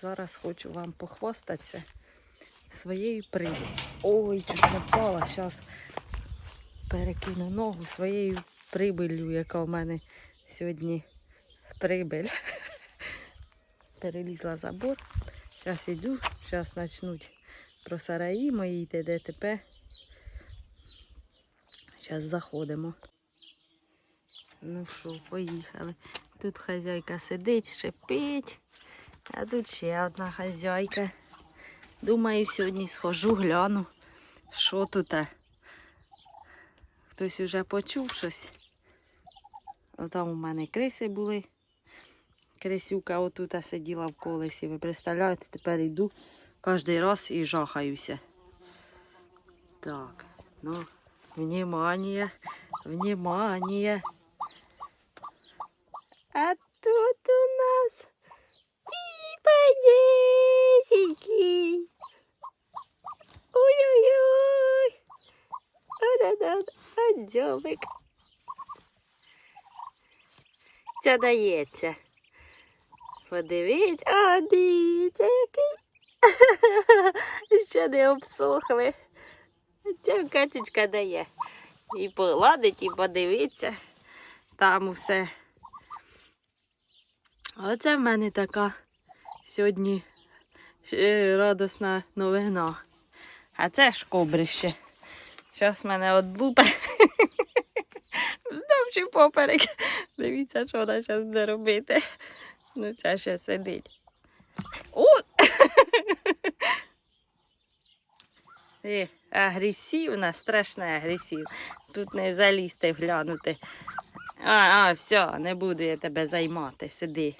Зараз хочу вам похвастатися своєю прибіль. Ой, чуть не впала. Зараз перекину ногу своєю прибилью, яка в мене сьогодні прибиль. Перелізла забор. Зараз іду, зараз почнуть про сараї мої йти ДТП. Зараз заходимо. Ну що, поїхали. Тут хазяйка сидить, шипить, а тут ще одна хазяйка. Думаю, сьогодні схожу, гляну, що тут. Хтось вже почув щось. Там у мене криси були. Крисюка отут сиділа в колесі. Ви представляєте, тепер йду кожен раз і жахаюся. Так, ну, внимание, внимание. А тут От-от-от, дзьобик. Це дається. Подивіться, а дивіться, який. Ще не обсохли. Ця качечка дає. І погладить, і подивиться. Там усе. Оце в мене така сьогодні е, радісна новина. А це ж кобрище. Зараз мене одлупе. Здовчий поперек. Дивіться, що вона зараз буде робити. Ну, ця ще сидить. О! Е, агресивна, страшна агресив. Тут не залізти, глянути. А, а, все, не буду я тебе займати, сиди.